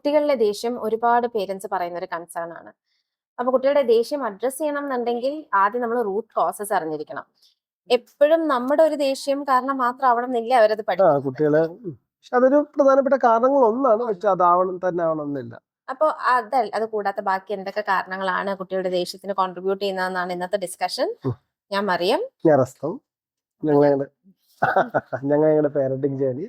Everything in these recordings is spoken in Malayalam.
കുട്ടികളിലെ ദേഷ്യം ഒരുപാട് പേരൻസ് പറയുന്ന ഒരു കൺസേൺ ആണ്. അപ്പൊ കുട്ടികളുടെ ദേഷ്യം അഡ്രസ് ചെയ്യണം എന്നുണ്ടെങ്കിൽ ആദ്യം നമ്മൾ റൂട്ട് കോസസ് അറിഞ്ഞിരിക്കണം. എപ്പോഴും നമ്മുടെ ഒരു ദേഷ്യം കാരണം മാത്രം ആവണം എന്നില്ല അവരത് പഠിക്കും കുട്ടികളെ അതൊരു പ്രധാനപ്പെട്ട കാരണങ്ങൾ ഒന്നാണ് പക്ഷെ അതാവണം തന്നെ ആവണമെന്നില്ല അപ്പൊ അതല്ല അത് കൂടാത്ത ബാക്കി എന്തൊക്കെ കാരണങ്ങളാണ് കുട്ടികളുടെ ദേഷ്യത്തിന് കോൺട്രിബ്യൂട്ട് ചെയ്യുന്നതെന്നാണ് ഇന്നത്തെ ഡിസ്കഷൻ ഞാൻ മറിയം. ഞങ്ങൾ ഞങ്ങളുടെ പാരന്റിങ് ജേണി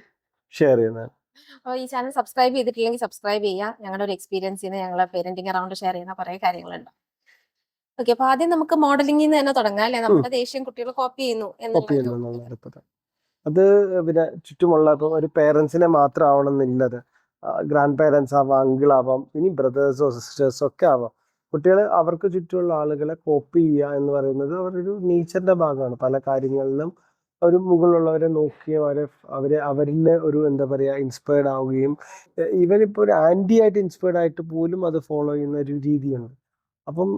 ഷെയർ ചെയ്യുന്നതാണ്. അപ്പോൾ ഈ ചാനൽ സബ്സ്ക്രൈബ് ചെയ്തിട്ടില്ലെങ്കിൽ സബ്സ്ക്രൈബ് ചെയ്യുക. ഞങ്ങളുടെ ഒരു എക്സ്പീരിയൻസിൽ നിന്ന് ഞങ്ങൾ പേരന്റിങ് അറൗണ്ട് ഷെയർ ചെയ്യുന്ന കുറേ കാര്യങ്ങളുണ്ട്. ഓക്കെ അപ്പൊ ആദ്യം നമുക്ക് മോഡലിംഗിൽ നിന്ന് തന്നെ തുടങ്ങാം അല്ലെ? നമ്മുടെ ദേഷ്യം കുട്ടികൾ കോപ്പി ചെയ്യുന്നു എന്നുള്ളത് അത് പിന്നെ ചുറ്റുമുള്ള ഇപ്പം ഒരു പേരൻസിനെ മാത്രം ആവണമെന്നില്ലത് ഗ്രാൻഡ് പേരൻസ് ആവാം അങ്കിൾ ആവാം ഇനി ബ്രദേഴ്സോ സിസ്റ്റേഴ്സോ ഒക്കെ ആവാം. കുട്ടികൾ അവർക്ക് ചുറ്റുമുള്ള ആളുകളെ കോപ്പി ചെയ്യുക എന്ന് പറയുന്നത് അവരൊരു നേച്ചറിന്റെ ഭാഗമാണ്. പല കാര്യങ്ങളിലും ഒരു മുകളിലുള്ളവരെ നോക്കുകയും അവരെ അവരെ അവരിൽ ഒരു എന്താ പറയുക ഇൻസ്പയർഡ് ആവുകയും ഈവൻ ഇപ്പോൾ ഒരു ആന്റി ആയിട്ട് ഇൻസ്പയർഡ് ആയിട്ട് പോലും അത് ഫോളോ ചെയ്യുന്ന ഒരു രീതിയുണ്ട്. അപ്പം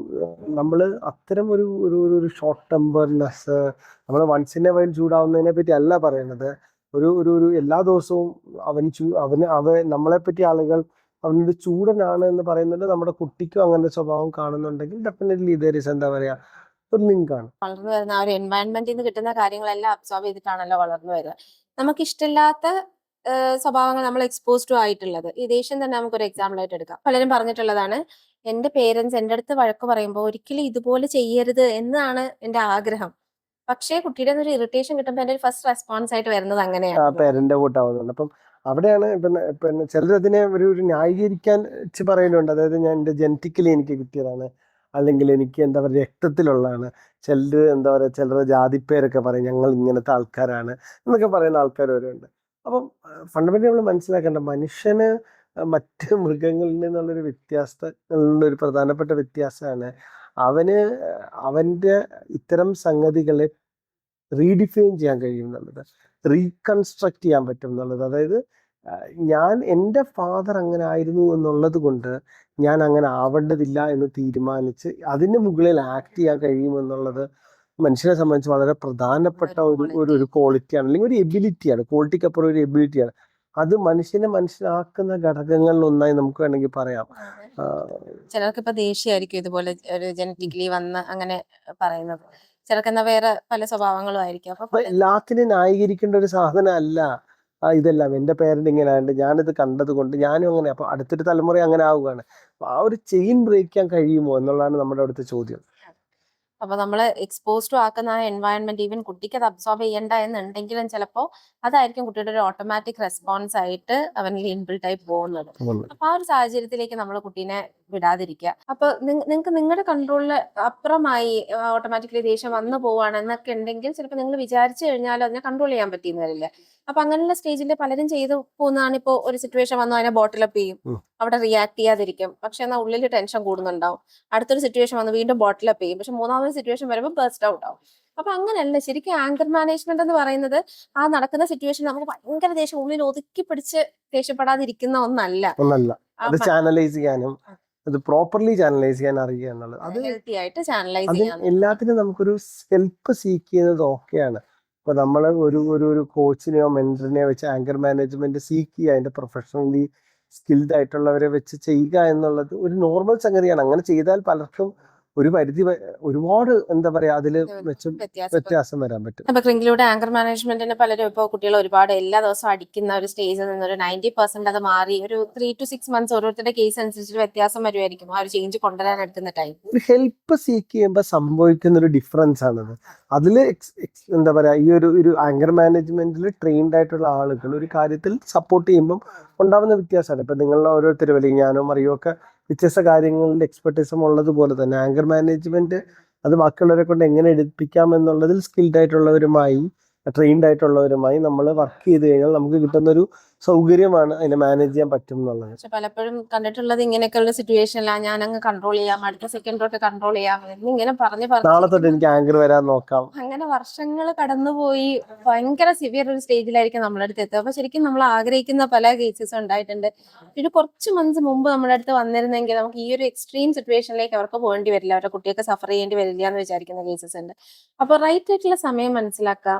നമ്മൾ അത്തരം ഒരു ഒരു ഒരു- ഷോർട്ട് ടെമ്പർനെസ് നമ്മൾ വൺസിനെ വൈൽ ചൂടാവുന്നതിനെ പറ്റി അല്ല പറയുന്നത് ഒരു ഒരു ഒരു എല്ലാ ദിവസവും അവൻ ചൂ അവന് അവ നമ്മളെ പറ്റി ആളുകൾ അവനൊരു ചൂടനാണ് എന്ന് പറയുന്നുണ്ട്. നമ്മുടെ കുട്ടിക്കും അങ്ങനെ സ്വഭാവം കാണുന്നുണ്ടെങ്കിൽ ഡെഫിനറ്റ്ലി ഇതേ എന്താ പറയാ ഒരു ആണ് വളർന്നു വരുന്ന ആ ഒരു എൻവയൺമെന്റിൽ നിന്ന് കിട്ടുന്ന കാര്യങ്ങളെല്ലാം അബ്സോർബ് ചെയ്തിട്ടാണല്ലോ വളർന്നു വരിക. നമുക്ക് ഇഷ്ടമില്ലാത്ത സ്വഭാവങ്ങൾ നമ്മൾ എക്സ്പോസ് ടു ആയിട്ടുള്ളത്. ഈ ദേഷ്യം തന്നെ നമുക്കൊരു എക്സാമ്പിൾ ആയിട്ട് എടുക്കാം. പലരും പറഞ്ഞിട്ടുള്ളതാണ് എന്റെ പേരൻസ് എന്റെ അടുത്ത് വഴക്ക് പറയുമ്പോൾ ഒരിക്കലും ഇതുപോലെ ചെയ്യരുത് എന്നാണ് എന്റെ ആഗ്രഹം. പക്ഷേ കുട്ടിയുടെ ഒരു ഇറിറ്റേഷൻ കിട്ടുമ്പോൾ എന്റെ ഫസ്റ്റ് റെസ്പോൺസ് ആയിട്ട് വരുന്നത് അങ്ങനെയാണ്. പേരന്റ് കൂട്ടാവുന്നുണ്ട് അപ്പം അവിടെയാണ് പിന്നെ ചിലർ ചിലരതിനെ ഒരു ന്യായീകരിക്കാൻ പറയുന്നുണ്ട് അതായത് ഞാൻ എന്റെ ജനറ്റിക്കലി എനിക്ക് കിട്ടിയതാണ്. അല്ലെങ്കിൽ എനിക്ക് എന്താ പറയുക രക്തത്തിലുള്ളതാണ്. ചിലർ എന്താ പറയുക ചിലർ ജാതിപ്പേരൊക്കെ പറയും ഞങ്ങൾ ഇങ്ങനത്തെ ആൾക്കാരാണ് എന്നൊക്കെ പറയുന്ന ആൾക്കാർ വരെയുണ്ട് അപ്പം ഫണ്ടമെന്റലി നമ്മൾ മനസ്സിലാക്കേണ്ട മനുഷ്യന് മറ്റ് മൃഗങ്ങളിൽ നിന്നുള്ളൊരു വ്യത്യാസങ്ങളിലൊരു പ്രധാനപ്പെട്ട വ്യത്യാസമാണ് അവന് അവന്റെ ഇത്തരം സംഗതികളെ റീഡിഫൈൻ ചെയ്യാൻ കഴിയും എന്നുള്ളത്. റീകൺസ്ട്രക്ട് ചെയ്യാൻ പറ്റും എന്നുള്ളത്. അതായത് ഞാൻ എന്റെ ഫാദർ അങ്ങനെ ആയിരുന്നു എന്നുള്ളത് കൊണ്ട് ഞാൻ അങ്ങനെ ആവേണ്ടതില്ല എന്ന് തീരുമാനിച്ച് അതിന് മുകളിൽ ആക്ട് ചെയ്യാൻ കഴിയുമെന്നുള്ളത് മനുഷ്യനെ സംബന്ധിച്ച് വളരെ പ്രധാനപ്പെട്ട ഒരു ഒരു ഒരു ക്വാളിറ്റിയാണ് അല്ലെങ്കിൽ ഒരു എബിലിറ്റിയാണ് ക്വാളിറ്റിക്ക് അപ്പുറം ഒരു എബിലിറ്റിയാണ് അത് മനുഷ്യനെ മനുഷ്യനാക്കുന്ന ഘടകങ്ങളിൽ ഒന്നായി നമുക്ക് വേണമെങ്കിൽ പറയാം. ചിലർക്ക് ഇപ്പൊ ദേഷ്യമായിരിക്കും ഇതുപോലെ ഒരു ജനറ്റിക്കലി വന്ന് അങ്ങനെ പറയുന്നത്. ചിലർക്ക് എന്നാ വേറെ പല സ്വഭാവങ്ങളും ആയിരിക്കും. അപ്പൊ എല്ലാത്തിനും ന്യായീകരിക്കേണ്ട ഒരു സാധനമല്ല. ഇതെല്ലാം എന്റെ പേരന്റ് ഇങ്ങനെ ആയതുകൊണ്ട് ഞാനിത് കണ്ടത് കൊണ്ട് ഞാനും അങ്ങനെ അപ്പോൾ അടുത്തൊരു തലമുറ അങ്ങനെ ആവുകയാണ്. അപ്പം ആ ഒരു ചെയിൻ ബ്രേക്ക് ചെയ്യാൻ കഴിയുമോ എന്നുള്ളതാണ് നമ്മുടെ അടുത്ത ചോദ്യം. അപ്പൊ നമ്മൾ എക്സ്പോസ് ടു ആക്കുന്ന ആ എൻവയൺമെന്റ് ഈവൻ കുട്ടിക്ക് അത് അബ്സോർബ് ചെയ്യണ്ട എന്നുണ്ടെങ്കിലും ചിലപ്പോ അതായിരിക്കും കുട്ടിയുടെ ഒരു ഓട്ടോമാറ്റിക് റെസ്പോൺസ് ആയിട്ട് അവനിൽ ഇൻബിൽട്ട് ആയി പോകുന്നത്. അപ്പൊ ആ ഒരു സാഹചര്യത്തിലേക്ക് നമ്മൾ കുട്ടീനെ വിടാതിരിക്കുക. അപ്പൊ നിങ്ങൾക്ക് നിങ്ങളുടെ കൺട്രോളിൽ അപ്പുറമായി ഓട്ടോമാറ്റിക്കലി ദേഷ്യം വന്നു പോവാണ് എന്നൊക്കെ ഉണ്ടെങ്കിൽ ചിലപ്പോൾ നിങ്ങൾ വിചാരിച്ചു കഴിഞ്ഞാൽ അതിനെ കൺട്രോൾ ചെയ്യാൻ പറ്റിയെന്ന് വരില്ല. അപ്പൊ അങ്ങനെയുള്ള സ്റ്റേജിൽ പലരും ചെയ്തു പോകുന്നതാണ് ഇപ്പോ ഒരു സിറ്റുവേഷൻ വന്നു അതിനെ ബോട്ടിലപ്പ് ചെയ്യും. അവിടെ റിയാക്ട് ചെയ്യാതിരിക്കും. പക്ഷെ എന്നാൽ ഉള്ളിൽ ടെൻഷൻ കൂടുന്നുണ്ടാവും. അടുത്തൊരു സിറ്റുവേഷൻ വന്ന് വീണ്ടും ബോട്ടിലപ്പ് ചെയ്യും. പക്ഷെ മൂന്നാമത്തെ സിറ്റുവേഷൻ വരുമ്പോൾ ബേസ്റ്റ് ഔട്ട് ആവും. അപ്പൊ അങ്ങനെയല്ല. ശരിക്കും ആങ്കർ മാനേജ്മെന്റ് എന്ന് പറയുന്നത് ആ നടക്കുന്ന സിറ്റുവേഷൻ നമുക്ക് ഭയങ്കര ദേഷ്യം ഉള്ളിൽ ഒതുക്കി പിടിച്ച് ദേഷ്യപ്പെടാതിരിക്കുന്ന ഒന്നല്ല. ഒന്നല്ല. അത് ചാനലൈസ് ചെയ്യാനും അത് പ്രോപ്പർലി ചാനലൈസ് ചെയ്യാൻ അറിയുക എന്നുള്ളത്. അത് അത് എല്ലാത്തിനും നമുക്കൊരു ഹെൽപ്പ് സീക്ക് ചെയ്യുന്നത് ഓക്കെയാണ്. ഇപ്പൊ നമ്മൾ ഒരു ഒരു ഒരു കോച്ചിനെയോ മെന്ററിനെയോ വെച്ച് ആങ്കർ മാനേജ്മെന്റ് സീക്ക് ചെയ്യുക അതിന്റെ പ്രൊഫഷണലി സ്കിൽഡ് ആയിട്ടുള്ളവരെ വെച്ച് ചെയ്യുക എന്നുള്ളത് ഒരു നോർമൽ സംഗതിയാണ്. അങ്ങനെ ചെയ്താൽ പലർക്കും ഒരു പരിധി ഒരുപാട് എന്താ പറയാ അതിൽ വെച്ചും വ്യത്യാസം. വ്യത്യാസം വരാൻ പറ്റും. അപ്പൊ ക്രിങ്കിലൂടെ ആങ്കർ മാനേജ്മെന്റിന് പലരും ഇപ്പോൾ കുട്ടികൾ ഒരുപാട് എല്ലാ ദിവസവും അടിക്കുന്ന ഒരു സ്റ്റേജിൽ നിന്ന് ഒരു നയന്റി പെർസെന്റ് അത് മാറി ഒരു ത്രീ ടു സിക്സ് മന്ത്സ് ഓരോരുത്തരുടെ കേസ് അനുസരിച്ച് വ്യത്യാസം വരുമായിരിക്കും ആ ഒരു ചേഞ്ച് കൊണ്ടുവരാൻ എടുക്കുന്ന ടൈം ഒരു ഹെൽപ്പ് സീക്ക് ചെയ്യുമ്പോൾ സംഭവിക്കുന്ന ഒരു ഡിഫറൻസ് ആണത്. അതിൽ എന്താ പറയാ ഈ ഒരു ഒരു ആങ്കർ മാനേജ്മെന്റിൽ ട്രെയിൻഡ് ആയിട്ടുള്ള ആളുകൾ ഒരു കാര്യത്തിൽ സപ്പോർട്ട് ചെയ്യുമ്പോൾ ഉണ്ടാവുന്ന വ്യത്യാസമാണ്. ഇപ്പൊ നിങ്ങളുടെ ഓരോരുത്തരും അല്ലെങ്കിൽ ഞാനും മറിയോ ഒക്കെ വ്യത്യസ്ത കാര്യങ്ങളിൽ എക്സ്പെർട്ടീസും ഉള്ളതുപോലെ തന്നെ. ആങ്കർ മാനേജ്മെന്റ് അത് ബാക്കിയുള്ളവരെ കൊണ്ട് എങ്ങനെ എടുപ്പിക്കാം എന്നുള്ളതിൽ സ്കിൽഡ് ആയിട്ടുള്ളവരുമായി ട്രെയിൻഡ് ആയിട്ടുള്ളവരുമായി നമ്മൾ വർക്ക് ചെയ്ത് കഴിഞ്ഞാൽ നമുക്ക് കിട്ടുന്ന ഒരു സൗകര്യമാണ് അതിനെ മാനേജ് ചെയ്യാൻ പറ്റും എന്നുള്ളത് പക്ഷെ പലപ്പോഴും കണ്ടിട്ടുള്ളത് ഇങ്ങനെയൊക്കെയുള്ള സിറ്റുവേഷനിലാണ് ഞാൻ അങ്ങ് കൺട്രോൾ ചെയ്യാം അടുത്ത സെക്കൻഡ് തൊട്ട് കൺട്രോൾ ചെയ്യാം ഇങ്ങനെ പറഞ്ഞു നാളെ തൊട്ട് എനിക്ക് ആങ്കർ വരാൻ നോക്കാം. അങ്ങനെ വർഷങ്ങൾ കടന്നുപോയി ഭയങ്കര സിവിയർ ഒരു സ്റ്റേജിലായിരിക്കും നമ്മുടെ അടുത്ത് എത്തുക. അപ്പൊ ശരിക്കും നമ്മൾ ആഗ്രഹിക്കുന്ന പല കേസസും ഉണ്ടായിട്ടുണ്ട്. ഒരു കുറച്ച് മന്ത്സ് മുമ്പ് നമ്മുടെ അടുത്ത് വന്നിരുന്നെങ്കിൽ നമുക്ക് ഈ ഒരു എക്സ്ട്രീം സിറ്റുവേഷനിലേക്ക് അവർക്ക് പോകേണ്ടി വരില്ല. അവരുടെ കുട്ടിയൊക്കെ സഫർ ചെയ്യേണ്ടി വരില്ല എന്ന് വിചാരിക്കുന്ന കേസസ് ഉണ്ട്. അപ്പൊ റൈറ്റ് ആയിട്ടുള്ള സമയം മനസ്സിലാക്കുക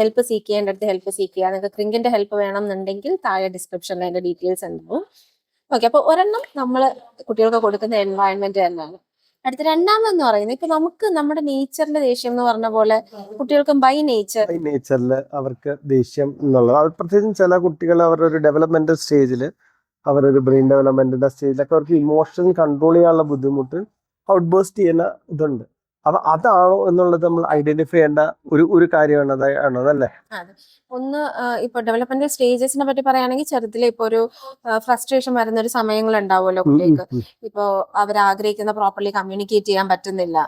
ഹെൽപ്പ് സീക്ക് ചെയ്യേണ്ടടുത്ത് ഹെൽപ്പ് സീക്ക് ചെയ്യുക. നിങ്ങൾക്ക് ക്രിങ്കിന്റെ ഹെൽപ്പ് വേണം എന്നുണ്ടെങ്കിൽ താഴെ ഡിസ്ക്രിപ്ഷനിൽ അതിന്റെ ഡീറ്റെയിൽസ് ഉണ്ടാവും. ഓക്കെ അപ്പോൾ ഒരെണ്ണം നമ്മൾ കുട്ടികൾക്ക് കൊടുക്കുന്ന എൻവയൺമെന്റ് തന്നെയാണ്. അടുത്ത രണ്ടാമതെന്ന് പറയുന്നത് ഇപ്പൊ നമുക്ക് നമ്മുടെ നേച്ചറിന്റെ ദേഷ്യം എന്ന് പറഞ്ഞ പോലെ കുട്ടികൾക്കും ബൈ നേച്ചർ ബൈ നേച്ചറിൽ അവർക്ക് ദേഷ്യം എന്നുള്ളത്. പ്രത്യേകിച്ചും ചില കുട്ടികൾ അവരുടെ ഒരു ഡെവലപ്മെന്റൽ സ്റ്റേജിൽ അവരൊരു ബ്രെയിൻ ഡെവലപ്മെന്റിന്റെ സ്റ്റേജിലൊക്കെ അവർക്ക് ഇമോഷൻ കൺട്രോൾ ചെയ്യാനുള്ള ബുദ്ധിമുട്ട് ഔട്ട് ബേസ്റ്റ് ചെയ്യുന്ന ഇതുണ്ട്. അപ്പൊ അതാണോ എന്നുള്ളത് നമ്മൾ ഐഡന്റിഫൈ ചെയ്യേണ്ട ഒരു ഒരു കാര്യമാണ് അല്ലേ അതല്ലേ ഒന്ന് ഇപ്പൊ ഡെവലപ്മെന്റ് സ്റ്റേജസിനെ പറ്റി പറയുകയാണെങ്കിൽ ചെറുതിലെ ഇപ്പൊ ഒരു ഫ്രസ്ട്രേഷൻ വരുന്ന ഒരു സമയങ്ങൾ ഉണ്ടാവുമല്ലോ കുട്ടികൾക്ക്. ഇപ്പൊ ആഗ്രഹിക്കുന്ന പ്രോപ്പർലി കമ്മ്യൂണിക്കേറ്റ് ചെയ്യാൻ പറ്റുന്നില്ല.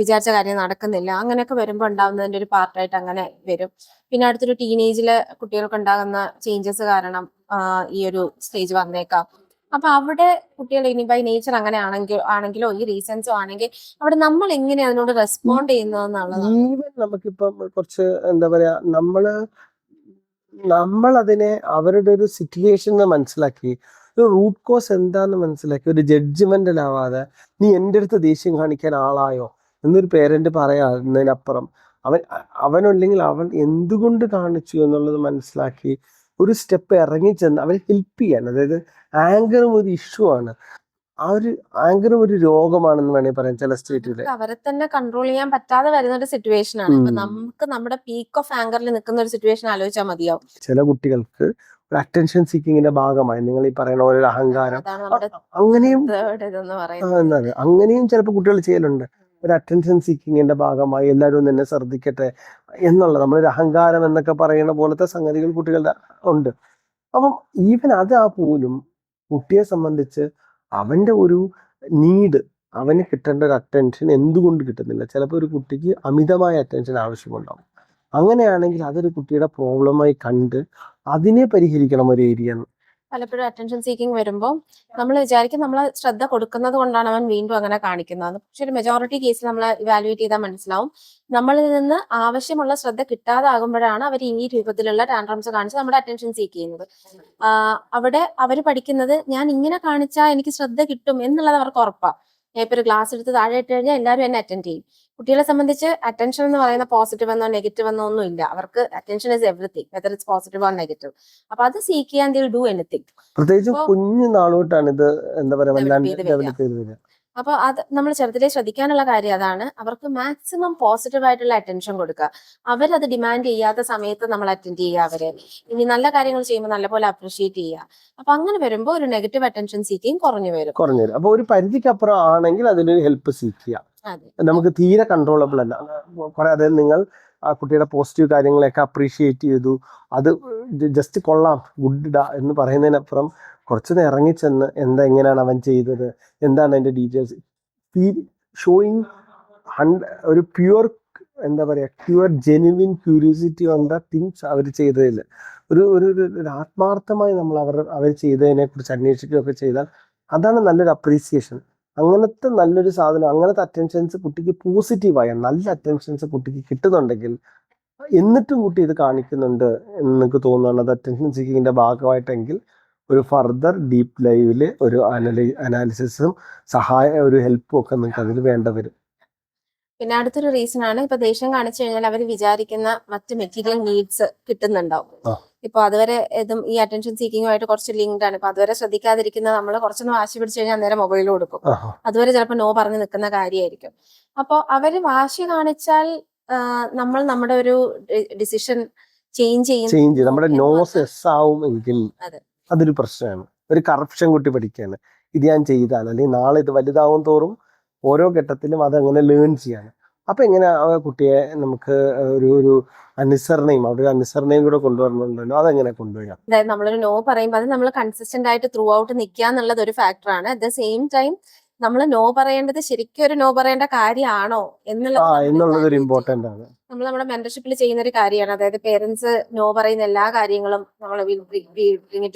വിചാരിച്ച കാര്യം നടക്കുന്നില്ല. അങ്ങനെയൊക്കെ വരുമ്പോൾ ഉണ്ടാവുന്നതിന്റെ ഒരു പാർട്ടായിട്ട് അങ്ങനെ വരും. പിന്നെ അടുത്തൊരു ടീനേജിലെ കുട്ടികൾക്ക് ഉണ്ടാകുന്ന ചേഞ്ചസ് കാരണം ഈ ഒരു സ്റ്റേജ് വന്നേക്കാം. അപ്പൊ അവിടെ കുട്ടികൾ ഇനി ബൈ നേച്ചർ അങ്ങനെ ആണെങ്കിൽ ആണെങ്കിലോ ഈ റീസൺസോ ആണെങ്കിൽ അവിടെ നമ്മൾ എങ്ങനെ അതിനോട് റെസ്പോണ്ട് ചെയ്യുന്നതെന്നുള്ളത് ഈവൻ നമുക്കിപ്പം കുറച്ച് എന്താ പറയാ നമ്മൾ നമ്മൾ അതിനെ അവരുടെ ഒരു സിറ്റുവേഷൻ മനസ്സിലാക്കി ഒരു റൂട്ട് കോസ് എന്താന്ന് മനസ്സിലാക്കി ഒരു ജഡ്ജ്മെന്റൽ ആവാതെ നീ എന്റെ അടുത്ത് ദേഷ്യം കാണിക്കാൻ ആളായോ എന്നൊരു പേരന്റ് പറയാതിനപ്പുറം അവൻ അവനല്ലെങ്കിൽ അവൻ എന്തുകൊണ്ട് കാണിച്ചു എന്നുള്ളത് മനസ്സിലാക്കി ഒരു സ്റ്റെപ്പ് ഇറങ്ങിച്ചെന്ന് അവരെ ഹെൽപ്പ് ചെയ്യാൻ അതായത് ആങ്കറും ഒരു ഇഷ്യൂ ആണ്. ആ ഒരു ആങ്കറും ഒരു രോഗമാണെന്ന് വേണമെങ്കിൽ പറയാം ചില സ്റ്റേറ്റിൽ അവരെ തന്നെ കൺട്രോൾ ചെയ്യാൻ പറ്റാതെ വരുന്ന ഒരു സിറ്റുവേഷൻ ആണ് നമുക്ക് നമ്മുടെ പീക്ക് ഓഫ് ആങ്കറിൽ നിൽക്കുന്ന ഒരു സിറ്റുവേഷൻ ആലോചിച്ചാൽ മതിയാവും. ചില കുട്ടികൾക്ക് ഒരു അറ്റൻഷൻ സീക്കിങ്ങിന്റെ ഭാഗമായി നിങ്ങൾ ഈ പറയുന്ന പോലെ അഹങ്കാരം അങ്ങനെയും അങ്ങനെയും ചിലപ്പോൾ കുട്ടികൾ ചെയ്യലുണ്ട്. ഒരു അറ്റൻഷൻ സീക്കിങ്ങിന്റെ ഭാഗമായി എല്ലാവരും നിന്നെ ശ്രദ്ധിക്കട്ടെ എന്നുള്ള നമ്മളൊരു അഹങ്കാരം എന്നൊക്കെ പറയുന്ന പോലത്തെ സംഗതികൾ കുട്ടികളുടെ ഉണ്ട്. അപ്പം ഈവൻ അത് പോലും കുട്ടിയെ സംബന്ധിച്ച് അവന്റെ ഒരു നീഡ് അവന് കിട്ടേണ്ട ഒരു അറ്റൻഷൻ എന്തുകൊണ്ട് കിട്ടുന്നില്ല? ചിലപ്പോൾ ഒരു കുട്ടിക്ക് അമിതമായ അറ്റൻഷൻ ആവശ്യമുണ്ടാവും. അങ്ങനെയാണെങ്കിൽ അതൊരു കുട്ടിയുടെ പ്രോബ്ലമായി കണ്ട് അതിനെ പരിഹരിക്കണം ഒരു ഏരിയ പലപ്പോഴും അറ്റൻഷൻ സീക്കിംഗ് വരുമ്പോൾ നമ്മൾ വിചാരിക്കും നമ്മൾ ശ്രദ്ധ കൊടുക്കുന്നത് കൊണ്ടാണ് അവൻ വീണ്ടും അങ്ങനെ കാണിക്കുന്നത്. പക്ഷെ ഒരു മെജോറിറ്റി കേസിൽ നമ്മൾ ഇവാലുവേറ്റ് ചെയ്താൽ മനസ്സിലാവും. നമ്മളിൽ നിന്ന് ആവശ്യമുള്ള ശ്രദ്ധ കിട്ടാതാകുമ്പോഴാണ് അവർ ഈ രൂപത്തിലുള്ള ടാൻഡ്രംസ് കാണിച്ച് നമ്മുടെ അറ്റൻഷൻ സീക്ക് ചെയ്യുന്നത്. അവിടെ അവർ പഠിക്കുന്നത് ഞാൻ ഇങ്ങനെ കാണിച്ചാൽ എനിക്ക് ശ്രദ്ധ കിട്ടും എന്നുള്ളത് അവർക്ക് ഉറപ്പാണ് ഇപ്പൊ ഒരു ക്ലാസ് എടുത്ത് താഴെ ഇട്ട് കഴിഞ്ഞാൽ എല്ലാവരും എന്നെ അറ്റൻഡ് ചെയ്യും. കുട്ടികളെ സംബന്ധിച്ച് അറ്റൻഷൻ എന്ന് പറയുന്ന പോസിറ്റീവ് എന്നോ നെഗറ്റീവ് എന്നോ ഒന്നും ഇല്ല അവർക്ക് attention is everything whether it's positive or negative അപ്പൊ അത് സീക്ക് ചെയ്യാൻ ദിൽ ഡു എനിത്തിങ് പ്രത്യേകിച്ച് കുഞ്ഞു നാളോട്ടാണ് ഇത് എന്താ പറയുക Develop വല്ലാണ്ട് ചെയ്ത് വരിക. ഡെവലപ്പ് ചെയ്ത് വരിക. അപ്പൊ അത് നമ്മൾ ചെറുതിലെ ശ്രദ്ധിക്കാനുള്ള കാര്യം അതാണ്. അവർക്ക് മാക്സിമം പോസിറ്റീവ് ആയിട്ടുള്ള അറ്റൻഷൻ കൊടുക്കുക. അവരത് ഡിമാൻഡ് ചെയ്യാത്ത സമയത്ത് നമ്മൾ അറ്റൻഡ് ചെയ്യുക അവരെ. ഇനി നല്ല കാര്യങ്ങൾ ചെയ്യുമ്പോൾ നല്ലപോലെ അപ്രീഷിയേറ്റ് ചെയ്യുക. അപ്പൊ അങ്ങനെ വരുമ്പോൾ ഒരു നെഗറ്റീവ് അറ്റൻഷൻ സീക്കിങ് കുറഞ്ഞു വരും. കുറഞ്ഞു വരും. അപ്പൊ ഒരു പരിധിക്കപ്പുറം ആണെങ്കിൽ അതിലൊരു ഹെൽപ്പ് സീക്ക് ചെയ്യാം. നമുക്ക് തീരെ കൺട്രോളബിൾ അല്ല. കുറെ അതായത് നിങ്ങൾ ആ കുട്ടിയുടെ പോസിറ്റീവ് കാര്യങ്ങളെയൊക്കെ അപ്രീഷിയേറ്റ് ചെയ്തു. അത് ജസ്റ്റ് കൊള്ളാം. ഗുഡ് ഡാ എന്ന് പറയുന്നതിനപ്പുറം കുറച്ചൊന്ന് ഇറങ്ങിച്ചെന്ന് എന്താ എങ്ങനെയാണ് അവൻ ചെയ്തത്? എന്താണ് അതിന്റെ ഡീറ്റെയിൽസ് ഫീൽ ഷോയിങ് ഒരു പ്യുവർ എന്താ പറയാ pure genuine curiosity on the things അവർ ചെയ്തതിൽ. ഒരു ഒരു- ഒരു ആത്മാർത്ഥമായി നമ്മൾ അവർ അവർ ചെയ്തതിനെ കുറിച്ച് അന്വേഷിക്കുകയൊക്കെ ചെയ്താൽ അതാണ് നല്ലൊരു അപ്രീസിയേഷൻ അങ്ങനത്തെ നല്ലൊരു സാധനം അങ്ങനത്തെ അറ്റൻഷൻസ് കുട്ടിക്ക് പോസിറ്റീവായ നല്ല അറ്റൻഷൻസ് കുട്ടിക്ക് കിട്ടുന്നുണ്ടെങ്കിൽ എന്നിട്ടും കുട്ടി ഇത് കാണിക്കുന്നുണ്ട് എന്ന് എനിക്ക് തോന്നുകയാണ് അത് അറ്റൻഷൻ സീക്കിങ്ങിന്റെ ഭാഗമായിട്ടെങ്കിൽ ഒരു ഫർദർ ഡീപ്പ് ലൈവിൽ ഒരു അനലി അനാലിസിസും സഹായ ഒരു ഹെൽപ്പും ഒക്കെ നിങ്ങൾക്ക് അതിൽ വേണ്ട വരും. പിന്നെ അടുത്തൊരു റീസൺ ആണ് ഇപ്പൊ ദേഷ്യം കാണിച്ചു കഴിഞ്ഞാൽ അവർ വിചാരിക്കുന്ന മറ്റു മെറ്റീരിയൽ നീഡ്സ് കിട്ടുന്നുണ്ടാവും. ഇപ്പൊ അതുവരെ ഇതും ഈ അറ്റൻഷൻ സീക്കിങ്ങുമായിട്ട് കുറച്ച് ലിങ്ക്ഡ് ആണ്. ഇപ്പൊ അതുവരെ ശ്രദ്ധിക്കാതിരിക്കുന്ന നമ്മൾ കുറച്ചൊന്ന് വാശി പിടിച്ചു കഴിഞ്ഞാൽ അന്നേരം മൊബൈൽ കൊടുക്കും. അതുവരെ ചിലപ്പോൾ നോ പറഞ്ഞ് നിൽക്കുന്ന കാര്യമായിരിക്കും അപ്പോൾ അവർ വാശി കാണിച്ചാൽ നമ്മൾ നമ്മുടെ ഒരു ഡിസിഷൻ ചേഞ്ച് ചെയ്യും ചേഞ്ച് നമ്മുടെ നോസ് എസ് ആവും എങ്കിൽ അതൊരു പ്രശ്നമാണ്. ഒരു കറപ്ഷൻ കുട്ടി പഠിക്കുകയാണ് ഇത് ഞാൻ ചെയ്താൽ അല്ലെങ്കിൽ നാളെ ഇത് വലുതാവും തോറും ഓരോ ഘട്ടത്തിലും അതങ്ങനെ ലേൺ ചെയ്യാണ്. അപ്പൊ എങ്ങനെ ആ കുട്ടിയെ നമുക്ക് ഒരു ഒരു അനുസരണയും അവിടെ ഒരു അനുസരണയും കൂടെ കൊണ്ടുവരണുണ്ടല്ലോ അതെങ്ങനെ കൊണ്ടുവരാം? അതായത് നമ്മളൊരു നോ പറയുമ്പോൾ അത് നമ്മൾ കൺസിസ്റ്റന്റ് ആയിട്ട് ത്രൂ ഔട്ട് നിൽക്കുക എന്നുള്ളത് ഒരു ഫാക്ടറാണ് അറ്റ് ദ സെയിം ടൈം നമ്മൾ നോ പറയേണ്ടത് ശരിക്കും ഒരു നോ പറയേണ്ട കാര്യമാണോ എന്നുള്ളത് ഒരു ഇമ്പോർട്ടന്റ് ആണ്. നമ്മൾ നമ്മുടെ മെന്റർഷിപ്പിൽ ചെയ്യുന്ന ഒരു കാര്യമാണ്. അതായത് പേരൻസ് നോ പറയുന്ന എല്ലാ കാര്യങ്ങളും നമ്മൾ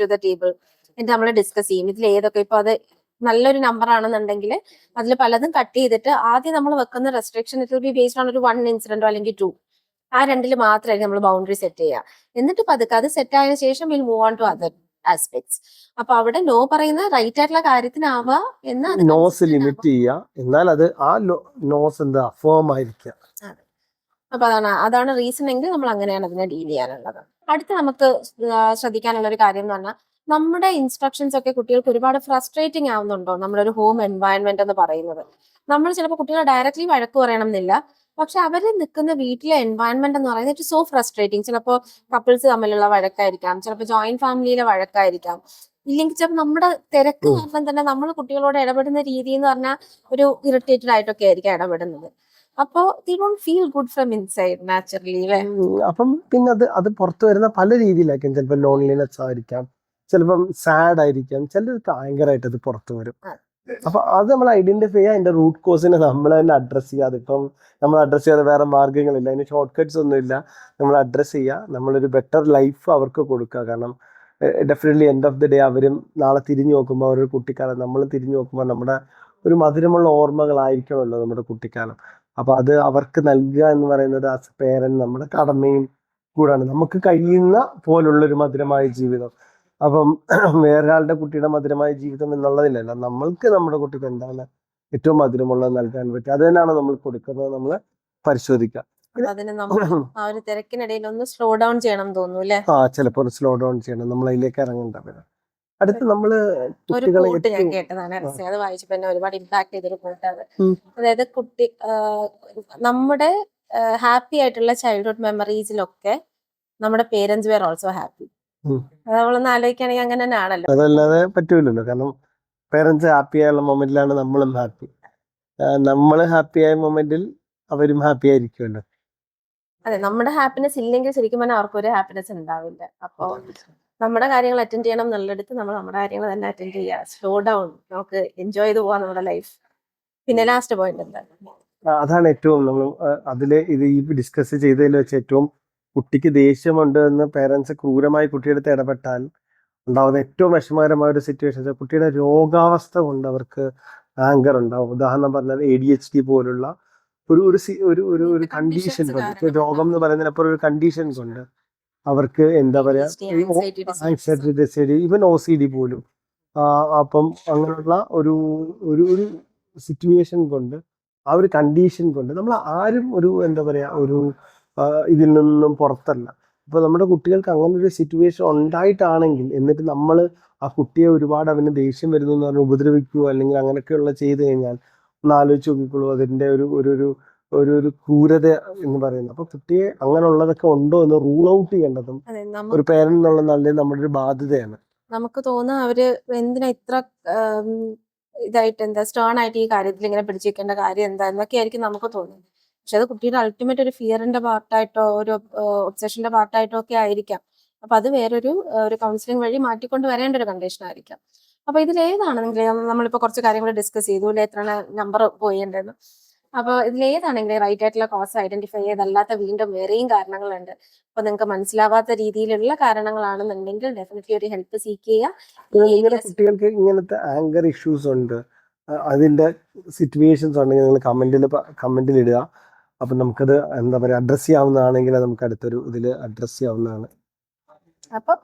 ടു ദ ടേബിൾ എന്നിട്ട് നമ്മൾ ഡിസ്കസ് ചെയ്യും. ഇതിൽ ഏതൊക്കെ ഇപ്പൊ അത് നല്ലൊരു നമ്പർ ആണെന്നുണ്ടെങ്കിൽ അതിൽ പലതും കട്ട് ചെയ്തിട്ട് ആദ്യം നമ്മൾ വെക്കുന്ന restriction it will be based on ഒരു വൺ ഇൻസിഡന്റോ അല്ലെങ്കിൽ ടു ആ രണ്ടിൽ മാത്രമായിരിക്കും നമ്മൾ ബൗണ്ടറി സെറ്റ് ചെയ്യുക. എന്നിട്ട് പതുക്കെ അത് സെറ്റ് ആയതിനു ശേഷം will move on to other aspects അപ്പൊ അവിടെ നോ പറയുന്ന റൈറ്റ് ആയിട്ടുള്ള കാര്യത്തിനാവുക എന്ന് നോസ് ലിമിറ്റ് ചെയ്യുക. എന്നാൽ അത് ആ നോസ് എന്താ ഫേം ആയിരിക്കുക. അപ്പൊ അതാണ് അതാണ് റീസൺ എങ്കിൽ നമ്മൾ അങ്ങനെയാണ് അതിനെ ഡീൽ ചെയ്യാനുള്ളത്. അടുത്ത നമുക്ക് ശ്രദ്ധിക്കാനുള്ള ഒരു കാര്യം എന്ന് പറഞ്ഞാൽ നമ്മുടെ ഇൻസ്ട്രക്ഷൻസ് ഒക്കെ കുട്ടികൾക്ക് ഒരുപാട് ഫ്രസ്ട്രേറ്റിംഗ് ആവുന്നുണ്ടോ? നമ്മുടെ ഒരു ഹോം എൻവയൺമെന്റ് എന്ന് പറയുന്നത്. നമ്മൾ ചിലപ്പോൾ കുട്ടികളെ ഡയറക്റ്റ്ലി വഴക്ക് പറയണം എന്നില്ല പക്ഷെ അവർ നിൽക്കുന്ന വീട്ടിലെ എൻവയൺമെന്റ് എന്ന് പറയുന്നത് ഇറ്റ് സോ ഫ്രസ്ട്രേറ്റിംഗ് ചിലപ്പോൾ കപ്പിൾസ് തമ്മിലുള്ള വഴക്കായിരിക്കാം. ചിലപ്പോൾ ജോയിന്റ് ഫാമിലിയിലെ വഴക്കായിരിക്കാം. ഇല്ലെങ്കിൽ ചിലപ്പോൾ നമ്മുടെ തിരക്ക്. കാരണം തന്നെ നമ്മൾ കുട്ടികളോട് ഇടപെടുന്ന രീതി എന്ന് പറഞ്ഞാൽ ഒരു ഇറിറ്റേറ്റഡ് ആയിട്ടൊക്കെ ആയിരിക്കും ഇടപെടുന്നത്. അപ്പോ they don't feel good from inside naturally അപ്പം പിന്നെ അത് അത് പുറത്തു വരുന്ന പല രീതിയിലായിരിക്കും. ചിലപ്പോൾ ലോൺലിനെസ് ആയിരിക്കാം. ചിലപ്പം സാഡ് ആയിരിക്കാം. ചിലർക്ക് ഭയങ്കരമായിട്ട് അത് പുറത്തു വരും. അപ്പൊ അത് നമ്മൾ ഐഡന്റിഫൈ ചെയ്യുക അതിന്റെ റൂട്ട് കോസിനെ നമ്മൾ തന്നെ അഡ്രസ് ചെയ്യുക. അതിപ്പം നമ്മൾ അഡ്രസ് ചെയ്യാതെ വേറെ മാർഗങ്ങളില്ല അതിന് ഷോർട്ട് കട്ട്സ് ഒന്നുമില്ല നമ്മൾ അഡ്രസ് ചെയ്യുക. നമ്മളൊരു ബെറ്റർ ലൈഫ് അവർക്ക് കൊടുക്കുക. കാരണം definitely end of the day അവരും നാളെ തിരിഞ്ഞു നോക്കുമ്പോൾ അവരൊരു കുട്ടിക്കാലം. നമ്മൾ തിരിഞ്ഞു നോക്കുമ്പോൾ നമ്മുടെ ഒരു മധുരമുള്ള ഓർമ്മകളായിരിക്കണമല്ലോ നമ്മുടെ കുട്ടിക്കാലം. അപ്പൊ അത് അവർക്ക് നൽകുക എന്ന് പറയുന്നത് ആസ് എ പേരൻ നമ്മുടെ കടമയും കൂടാണ്. നമുക്ക് കഴിയുന്ന പോലുള്ളൊരു മധുരമായ ജീവിതം. അപ്പം വേറൊരാളുടെ കുട്ടിയുടെ മധുരമായ ജീവിതം എന്നുള്ളതിലല്ല. നമ്മൾക്ക് നമ്മുടെ കുട്ടിക്ക് എന്താണ് ഏറ്റവും മധുരമുള്ളത് നൽകാൻ പറ്റുക? അത് തന്നെയാണ് നമ്മൾ കൊടുക്കുന്നത് നമ്മൾ പരിശോധിക്കുക. അതിന് നമ്മൾ ആ ഒരു തിരക്കിനിടയിൽ ഒന്ന് സ്ലോ ഡൗൺ ചെയ്യണം തോന്നുന്നു അല്ലെ? ആ ചിലപ്പോൾ സ്ലോ ഡൗൺ ചെയ്യണം. നമ്മൾ അതിലേക്ക് ഇറങ്ങേണ്ട വരും അടുത്ത് നമ്മൾ ഒരു ഞാൻ കേട്ടതാണ്. അത് വായിച്ചപ്പോ എന്നെ ഒരുപാട് ഇമ്പാക്ട് ചെയ്തൊരു കോട്ട് അത് ഉം. അതായത് കുട്ടി നമ്മുടെ ഹാപ്പി ആയിട്ടുള്ള ചൈൽഡ്ഹുഡ് മെമ്മറീസിലൊക്കെ നമ്മുടെ പേരൻസ് വേർ ഓൾസോ ഹാപ്പി നമ്മളൊന്ന് ആലോചിക്കുകയാണെങ്കിൽ അങ്ങനെ തന്നെ ആണല്ലോ. അതല്ലാതെ പറ്റൂലല്ലോ. കാരണം പേരൻസ് ഹാപ്പി ആയുള്ള മൊമെന്റിലാണ് നമ്മളും ഹാപ്പി നമ്മൾ ഹാപ്പി ആയ മൊമെന്റിൽ അവരും ഹാപ്പി ആയിരിക്കുമല്ലോ. അതെ നമ്മുടെ ഹാപ്പിനെസ് ഇല്ലെങ്കിൽ ശരിക്കും പറഞ്ഞാൽ അവർക്ക് ഒരു ഹാപ്പിനെസ് ഉണ്ടാവില്ല. അപ്പോ നമ്മുടെ കാര്യങ്ങൾ അറ്റൻഡ് ചെയ്യണം എന്നുള്ളിടത്ത് നമ്മൾ നമ്മുടെ കാര്യങ്ങൾ തന്നെ അറ്റൻഡ് ചെയ്യുക. സ്ലോ ഡൗൺ നമുക്ക് എൻജോയ് ചെയ്ത് പോവാം നമ്മുടെ ലൈഫ് പിന്നെ ലാസ്റ്റ് പോയിന്റ് എന്താണ് അതാണ് ഏറ്റവും നമ്മൾ അതിൽ ഇത് ഈ ഡിസ്കസ് ചെയ്തതിൽ വെച്ച് ഏറ്റവും കുട്ടിക്ക് ദേഷ്യമുണ്ട് എന്ന് പേരൻസ് ക്രൂരമായി കുട്ടിയുടെ അടുത്ത് ഇടപെട്ടാൽ ഉണ്ടാവുന്ന ഏറ്റവും വിഷമകരമായ ഒരു സിറ്റുവേഷൻ കുട്ടിയുടെ രോഗാവസ്ഥ കൊണ്ട് അവർക്ക് ആങ്കർ ഉണ്ടാവും. ഉദാഹരണം പറഞ്ഞാൽ എ ഡി എച്ച് ഡി പോലുള്ള ഒരു ഒരു സി- ഒരു ഒരു ഒരു കണ്ടീഷൻ രോഗം എന്ന് പറയുന്നതിനപ്പുറം ഒരു കണ്ടീഷൻസ് ഉണ്ട്. അവർക്ക് എന്താ പറയാ decide even O C D പോലും. അപ്പം അങ്ങനെയുള്ള ഒരു ഒരു ഒരു സിറ്റുവേഷൻ കൊണ്ട് ആ ഒരു കണ്ടീഷൻ കൊണ്ട് നമ്മൾ ആരും ഒരു എന്താ പറയാ ഒരു ഇതിൽ നിന്നും പുറത്തല്ല. അപ്പോൾ നമ്മുടെ കുട്ടികൾക്ക് അങ്ങനെ ഒരു സിറ്റുവേഷൻ ഉണ്ടായിട്ടാണെങ്കിൽ എന്നിട്ട് നമ്മൾ ആ കുട്ടിയെ ഒരുപാട് അവന് ദേഷ്യം വരുന്നു എന്ന് പറഞ്ഞ് ഉപദ്രവിക്കുകയോ അല്ലെങ്കിൽ അങ്ങനെയൊക്കെയുള്ള ചെയ്ത് കഴിഞ്ഞാൽ ഒന്ന് ആലോചിച്ച് നോക്കിക്കോളൂ. അതിന്റെ ഒരു ഒരു ഒരു ഒരു ഒരു ക്രൂരത എന്ന് പറയുന്നത്. അപ്പൊ കുട്ടിയെ അങ്ങനെയുള്ളതൊക്കെ ഉണ്ടോ എന്ന് റൂൾ ഔട്ട് ചെയ്യേണ്ടതും ഒരു പേരന്റ് എന്നുള്ള നല്ല നമ്മുടെ ഒരു ബാധ്യതയാണ്. നമുക്ക് തോന്നുന്ന അവർ എന്തിനാ ഇത്ര ഇതായിട്ട് എന്താ സ്റ്റേൺ ആയിട്ട് ഈ കാര്യത്തിൽ ഇങ്ങനെ പിടിച്ചിരിക്കേണ്ട കാര്യം എന്താ എന്നൊക്കെ ആയിരിക്കും നമുക്ക് തോന്നുന്നത്. പക്ഷെ അത് കുട്ടിയുടെ അൾട്ടിമേറ്റ് ഒരു ഫിയറിന്റെ പാർട്ടായിട്ടോ ഒരു ഒബ്സെഷന്റെ പാർട്ടായിട്ടോ ഒക്കെ ആയിരിക്കാം. അപ്പൊ അത് വേറൊരു ഒരു കൗൺസിലിംഗ് വഴി മാറ്റിക്കൊണ്ട് വരേണ്ട ഒരു കണ്ടീഷൻ ആയിരിക്കാം. അപ്പൊ ഇതിൽ ഏതാണെങ്കിലും നമ്മളിപ്പോ കുറച്ച് കാര്യങ്ങൾ ഡിസ്കസ് ചെയ്തു അല്ലെ? എത്ര നമ്പർ പോയിണ്ടെന്ന് അപ്പൊ ഇതിൽ ഏതാണെങ്കിലും റൈറ്റ് ആയിട്ടുള്ള കോസ് ഐഡന്റിഫൈ ചെയ്തല്ലാത്ത വീണ്ടും വേറെയും കാരണങ്ങളുണ്ട്. അപ്പൊ നിങ്ങൾക്ക് മനസ്സിലാവാത്ത രീതിയിലുള്ള കാരണങ്ങളാണെന്നുണ്ടെങ്കിൽ ഡെഫിനറ്റ്ലി ഒരു ഹെൽപ്പ് സീക്ക് ചെയ്യുക കുട്ടികൾക്ക് ഇങ്ങനത്തെ ആങ്കർ ഇഷ്യൂസ് ഉണ്ട്. അതിന്റെ സിറ്റുവേഷൻസ് ഉണ്ടെങ്കിൽ നിങ്ങൾ കമന്റിൽ കമന്റിൽ ഇടുക. അപ്പൊ നമുക്കത് എന്താ പറയുക അഡ്രസ്സ് ചെയ്യാവുന്നതാണെങ്കിൽ നമുക്ക് അടുത്തൊരു ഇതിൽ അഡ്രസ്സ് ചെയ്യാവുന്നതാണ്. അപ്പൊ